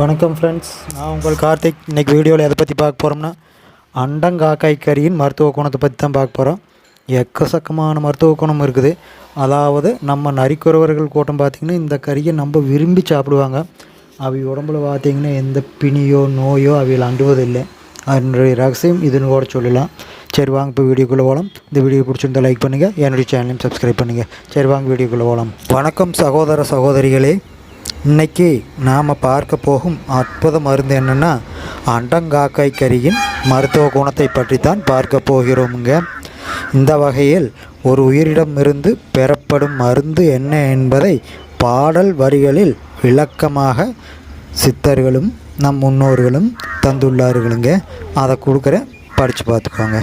வணக்கம் ஃப்ரெண்ட்ஸ் நான் உங்கள் கார்த்திக். இன்றைக்கி வீடியோவில் எதை பற்றி பார்க்க போகிறோம்னா அண்டங்காக்காய் கறியின் மருத்துவ குணத்தை பற்றி தான் பார்க்க போகிறோம் எக்கசக்கமான மருத்துவ குணம் இருக்குது. அதாவது நம்ம நரிக்குறவர்கள் கூட்டம் பார்த்திங்கன்னா இந்த கறியை நம்ம விரும்பி சாப்பிடுவாங்க. அவை உடம்புல பார்த்திங்கன்னா எந்த பிணியோ நோயோ அவையில் அண்டுவதில்லை. அதனுடைய ரகசியம் இதுன்னு கூட சொல்லலாம். சரி வாங்க இப்போ வீடியோக்குள்ளே போகலாம் இந்த வீடியோ பிடிச்சிருந்தால் லைக் பண்ணுங்கள் என்னுடைய சேனலையும் சப்ஸ்கிரைப் பண்ணுங்கள் சரி வாங்க வீடியோக்குள்ளே போகலாம் வணக்கம் சகோதர சகோதரிகளே. இன்னைக்கு நாம் பார்க்க போகும் அற்புத மருந்து என்னென்னா அண்டங்காக்காய் கறியின் மருத்துவ குணத்தை பற்றி தான் பார்க்க போகிறோமுங்க. இந்த வகையில் ஒரு உயிரிடமிருந்து பெறப்படும் மருந்து என்ன என்பதை பாடல் வரிகளில் விளக்கமாக சித்தர்களும் நம் முன்னோர்களும் தந்துள்ளார்களுங்க. அதை கொடுக்குறேன் படித்து பார்த்துக்கோங்க.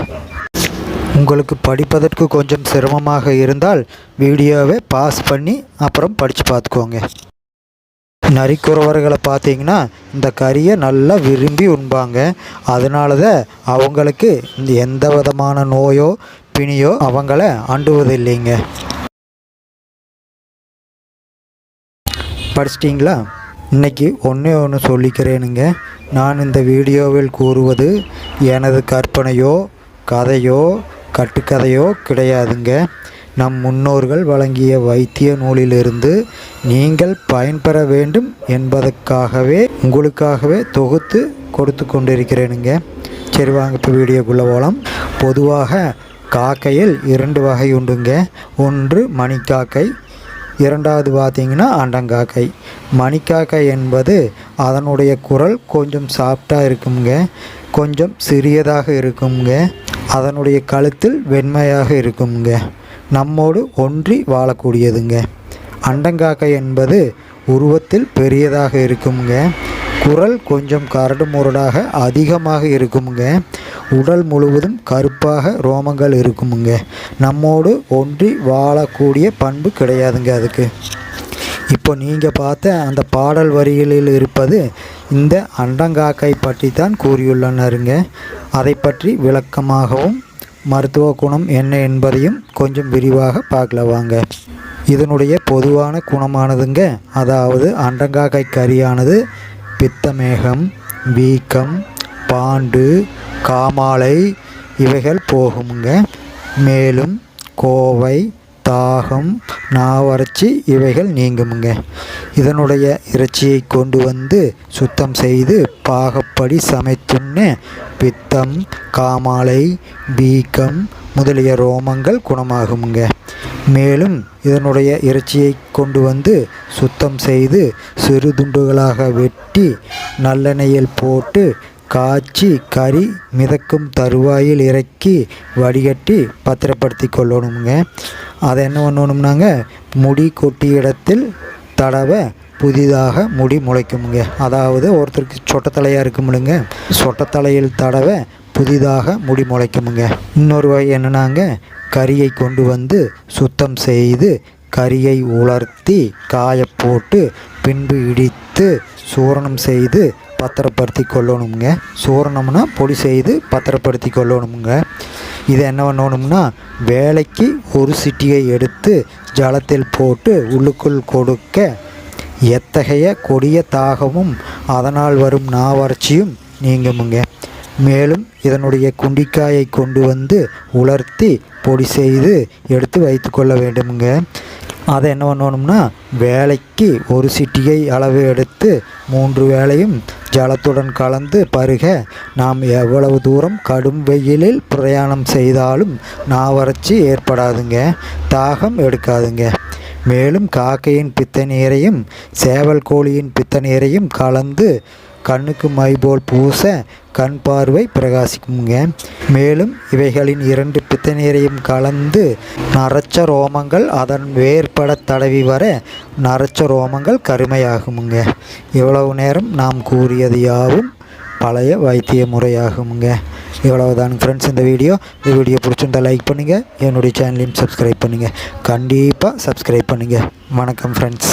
உங்களுக்கு படிப்பதற்கு கொஞ்சம் சிரமமாக இருந்தால் வீடியோவை பாஸ் பண்ணி அப்புறம் படித்து பார்த்துக்கோங்க. நரிக்குறவர்களை பார்த்தீங்கன்னா இந்த கறியை நல்லா விரும்பி உண்பாங்க. அதனால தான் அவங்களுக்கு இந்த எந்த விதமான நோயோ பிணியோ அவங்கள அண்டுவதில்லைங்க. படிச்சிட்டிங்களா? இன்னைக்கு ஒன்றே ஒன்று சொல்லிக்கிறேனுங்க. நான் இந்த வீடியோவில் கூறுவது எனது கற்பனையோ கதையோ கட்டுக்கதையோ கிடையாதுங்க. நம் முன்னோர்கள் வழங்கிய வைத்திய நூலிலிருந்து நீங்கள் பயன்பெற வேண்டும் என்பதற்காகவே உங்களுக்காகவே தொகுத்து கொடுத்து கொண்டிருக்கிறேனுங்க. சரி வாங்க இப்போ வீடியோக்குள்ளே போகலாம் பொதுவாக காக்கையில் இரண்டு வகை உண்டுங்க. ஒன்று மணிக்காக்கை இரண்டாவது பார்த்தீங்கன்னா அண்டங்காக்கை. மணிக்காக்கை என்பது அதனுடைய குரல் கொஞ்சம் சாஃப்டாக இருக்குங்க. கொஞ்சம் சிறியதாக இருக்குங்க. அதனுடைய கழுத்தில் வெண்மையாக இருக்குங்க. நம்மோடு ஒன்றி வாழக்கூடியதுங்க. அண்டங்காக்கை என்பது உருவத்தில் பெரியதாக இருக்குங்க. குரல் கொஞ்சம் கரடு முரடாக அதிகமாக இருக்குமுங்க உடல் முழுவதும் கருப்பாக ரோமங்கள் இருக்குமுங்க. நம்மோடு ஒன்றி வாழக்கூடிய பண்பு கிடையாதுங்க அதுக்கு. இப்போ நீங்கள் பார்த்த அந்த பாடல் வரிகளில் இருப்பது இந்த அண்டங்காக்கை பற்றி தான் கூறியுள்ளனருங்க. அதை பற்றி விளக்கமாகவும் மருத்துவ குணம் என்ன என்பதையும் கொஞ்சம் விரிவாக பார்க்கல வாங்க. இதனுடைய பொதுவான குணமானதுங்க அதாவது அண்டங்காக்கை கறியானது பித்தமேகம் வீக்கம் பாண்டு காமாலை இவைகள் போகுங்க மேலும் கோவை தாகம் நாவறட்சி இவைகள் நீங்குமுங்க. இதனுடைய இறைச்சியை கொண்டு வந்து சுத்தம் செய்து பாக படி சமைத்துன்னு பித்தம் காமாலை வீக்கம் முதலிய ரோமங்கள் குணமாகுங்க மேலும் இதனுடைய இறைச்சியை கொண்டு வந்து சுத்தம் செய்து சிறு துண்டுகளாக வெட்டி நல்லெண்ணெயில் போட்டு காய்ச்சி கறி மிதக்கும் தருவாயில் இறக்கி வடிகட்டி பத்திரப்படுத்தி கொள்ளணுங்க அதை என்ன பண்ணணும்னாங்க? முடி கொட்டிய இடத்தில் தடவை புதிதாக முடி முளைக்குமுங்க. அதாவது ஒருத்தருக்கு சொட்டத்தலையாக இருக்குமுழுங்க சொட்டத்தலையில் தடவை புதிதாக முடி முளைக்குமுங்க. இன்னொரு வகை என்னன்னாங்க? கறியை கொண்டு வந்து சுத்தம் செய்து கறியை உலர்த்தி காய போட்டு பின்பு இடித்து சூரணம் செய்து பத்திரப்படுத்தி கொள்ளணுங்க சூரணம்னா பொடி செய்து பத்திரப்படுத்தி கொள்ளணுங்க இதை என்ன பண்ணணும்னா வேலைக்கு ஒரு சிட்டியை எடுத்து ஜலத்தில் போட்டு உள்ளுக்குள் கொடுக்க எத்தகைய கொடிய தாகமும் அதனால் வரும் நாவறட்சியும் நீங்குமுங்க. மேலும் இதனுடைய குண்டிக்காயை கொண்டு வந்து உலர்த்தி பொடி செய்து எடுத்து வைத்து கொள்ள வேண்டுமுங்க. அதை என்ன பண்ணணும்னா வேலைக்கு ஒரு சிட்டிகை அளவு எடுத்து மூன்று வேளையும் ஜலத்துடன் கலந்து பருக நாம் எவ்வளவு தூரம் கடும் வெயிலில் பிரயாணம் செய்தாலும் நாவறட்சி ஏற்படாதுங்க. தாகம் எடுக்காதுங்க. மேலும் காக்கையின் பித்த நீரையும் சேவல் கோழியின் பித்த நீரையும் கலந்து கண்ணுக்கு மை போல் பூச கண் பார்வை பிரகாசிக்குங்க. மேலும் இவைகளின் இரண்டு பித்த நீரையும் கலந்து நரச்ச ரோமங்கள் அதன் வேர்பட தடவி வர நரச்ச ரோமங்கள் கருமையாகுமுங்க. இவ்வளவு நேரம் நாம் கூறியது யாவும் பழைய வைத்திய முறையாகுங்க இவ்வளவுதான் ஃப்ரெண்ட்ஸ் இந்த வீடியோ. இந்த வீடியோ பிடிச்சிருந்தால் லைக் பண்ணுங்கள் என்னுடைய சேனலையும் சப்ஸ்கிரைப் பண்ணுங்கள் கண்டிப்பாக சப்ஸ்கிரைப் பண்ணுங்கள் வணக்கம் ஃப்ரெண்ட்ஸ்